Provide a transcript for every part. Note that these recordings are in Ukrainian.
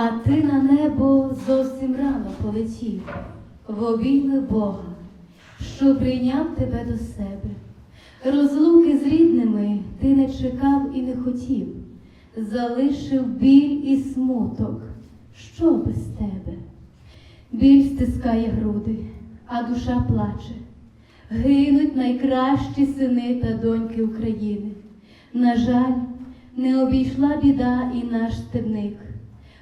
А ти на небо зовсім рано полетів, в обійми Бога, що прийняв тебе до себе. Розлуки з рідними ти не чекав і не хотів, залишив біль і смуток, що без тебе. Біль стискає груди, а душа плаче. Гинуть найкращі сини та доньки України. На жаль, не обійшла біда і наш стебник.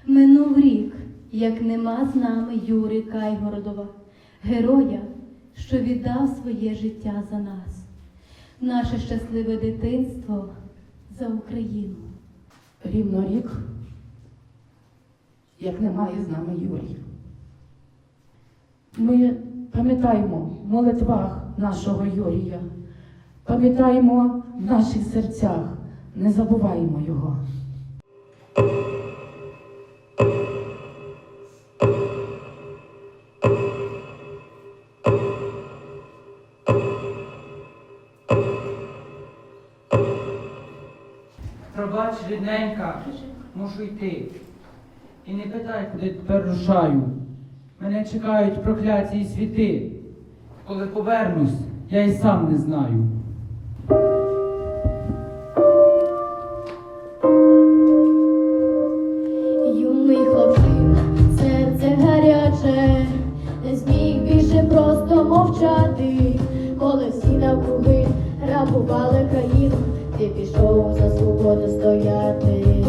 Минув рік, як нема з нами Юри Кайгородова, героя, що віддав своє життя за нас. Наше щасливе дитинство за Україну. Рівно рік, як немає з нами Юрія. Ми пам'ятаємо в молитвах нашого Юрія, пам'ятаємо в наших серцях, не забуваємо його. Пробач, рідненька, мушу йти. І не питай, куди тепер рушаю. Мене чекають прокляті і світи. Коли повернусь, я й сам не знаю. Ти пішов за свободу стояти,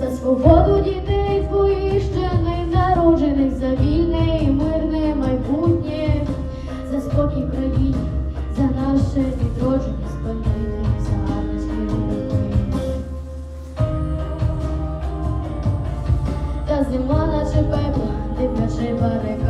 за свободу дітей твоїх ще не народжених, за вільне і мирне майбутнє, за спокій в країні, за наше відродження спинити, за. Та зима наче пепла, димлячи барикади.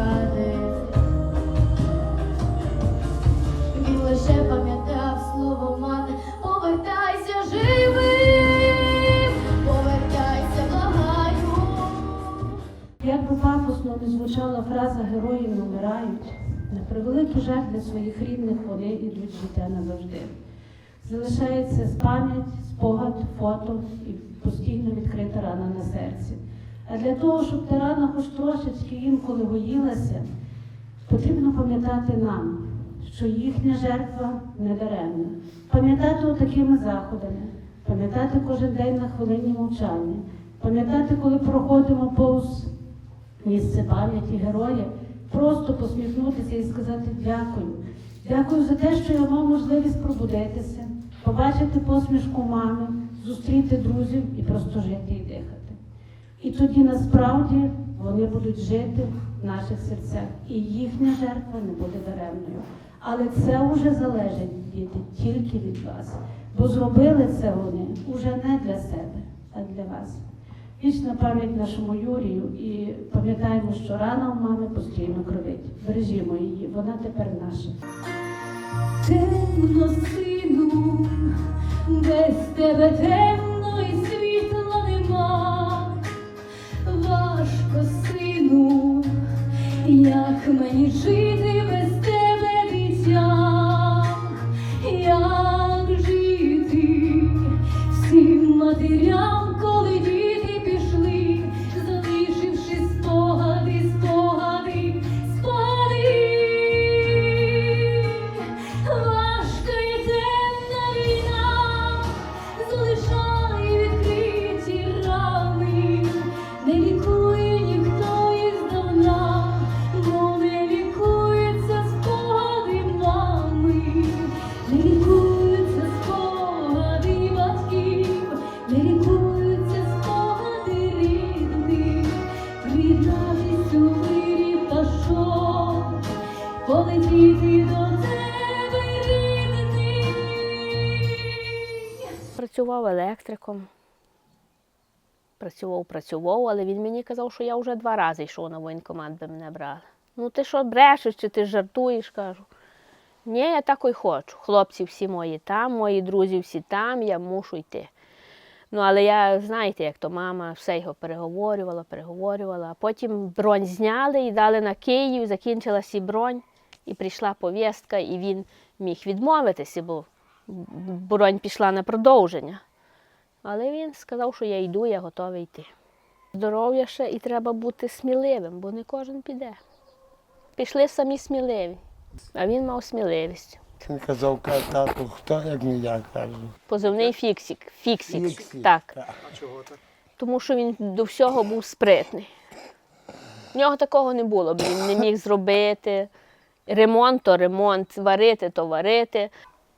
Не звучала фраза герої не вмирають, на превеликий жаль для своїх рідних вони йдуть життя назавжди. Залишається пам'ять, спогад, фото і постійно відкрита рана на серці. А для того, щоб та рана хоч трошечки інколи гоїлася, потрібно пам'ятати нам, що їхня жертва не даремна. Пам'ятати отакими заходами, пам'ятати кожен день на хвилині мовчання, пам'ятати, коли проходимо повз місце пам'яті героя, просто посміхнутися і сказати дякую. Дякую за те, що я мав можливість пробудитися, побачити посмішку мами, зустріти друзів і просто жити і дихати. І тоді насправді вони будуть жити в наших серцях, і їхня жертва не буде даремною. Але це вже залежить, діти, тільки від вас. Бо зробили це вони уже не для себе, а для вас. Вічна пам'ять нашому Юрію і пам'ятаємо, що рана у мами постійно кровить. Бережімо її, вона тепер наша. Темно, сину, без тебе темно і світла нема. Важко, сину, як мені жити Працював електриком. Працював, працював, але він мені казав, що я вже два рази йшов на воєнкомат, би мене брали. Ну ти що брешеш, чи ти жартуєш? кажу. Ні, я так і хочу. Хлопці всі мої там, мої друзі всі там, я мушу йти. Ну, але я, знаєте, як то мама все його переговорювала, переговорювала, а потім бронь зняли і дали на Київ, закінчилася і бронь, і прийшла повістка, і він міг відмовитися, бо бронь пішла на продовження. Але він сказав, що я йду, я готовий йти. Здоров'я ще і треба бути сміливим, бо не кожен піде. Пішли самі сміливі, а він мав сміливість. Він казав, «Ка- тату, хто як не я кажу. Позивний фіксік. Фіксік. Фіксік, Так. так. Тому що він до всього був спритний. В нього такого не було, б він не міг зробити. Ремонт то ремонт, варити то варити.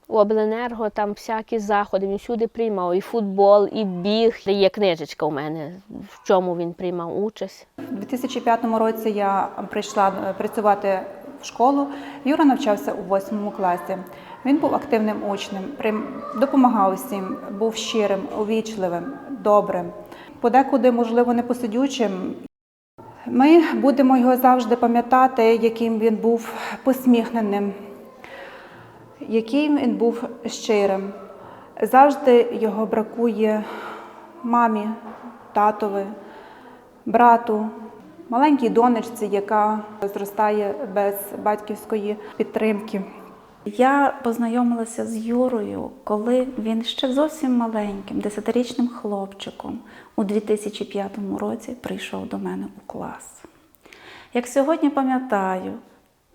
У обленерго там всякі заходи, він всюди приймав і футбол, і біг. Є книжечка у мене, в чому він приймав участь. У 2005 році я прийшла е, працювати в школу. Юра навчався у восьмому класі. Він був активним учнем, допомагав усім, був щирим, увічливим, добрим, подекуди, можливо, непосидючим. Ми будемо його завжди пам'ятати, яким він був посміхненим, яким він був щирим. Завжди його бракує мамі, татові, брату, маленькій донечці, яка зростає без батьківської підтримки. Я познайомилася з Юрою, коли він ще зовсім маленьким, десятирічним хлопчиком у 2005 році прийшов до мене у клас. Як сьогодні пам'ятаю,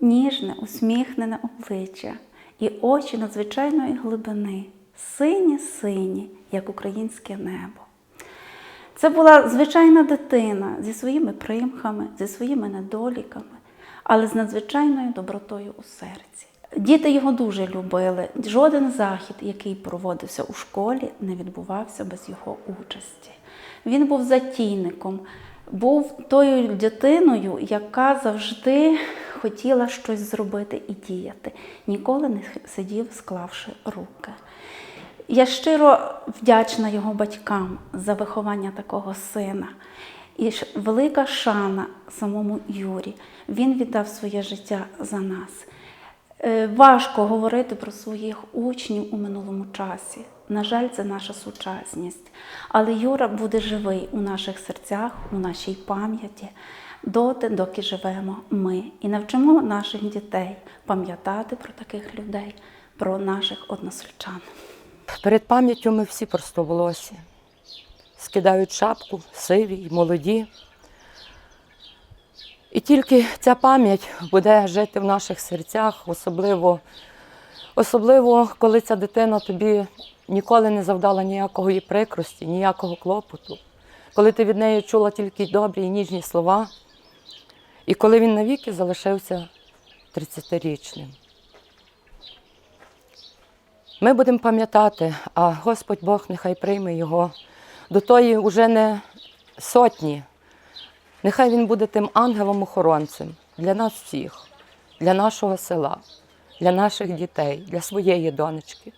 ніжне, усміхнене обличчя і очі надзвичайної глибини, сині-сині, як українське небо. Це була звичайна дитина зі своїми примхами, зі своїми недоліками, але з надзвичайною добротою у серці. Діти його дуже любили. Жоден захід, який проводився у школі, не відбувався без його участі. Він був затійником, був тою дитиною, яка завжди хотіла щось зробити і діяти, ніколи не сидів, склавши руки. Я щиро вдячна його батькам за виховання такого сина. І велика шана самому Юрі. Він віддав своє життя за нас. Е, Важко говорити про своїх учнів у минулому часі. На жаль, це наша сучасність. Але Юра буде живий у наших серцях, у нашій пам'яті, доти, доки живемо ми. І навчимо наших дітей пам'ятати про таких людей, про наших односельчан. Перед пам'яттю ми всі простоволосі. Скидають шапку, сиві й молоді. І тільки ця пам'ять буде жити в наших серцях, особливо, особливо коли ця дитина тобі ніколи не завдала ніякого її прикрості, ніякого клопоту, коли ти від неї чула тільки добрі і ніжні слова, і коли він навіки залишився 30-річним. Ми будемо пам'ятати, а Господь Бог нехай прийме його до тої уже не сотні. Нехай він буде тим ангелом-охоронцем для нас всіх, для нашого села, для наших дітей, для своєї донечки.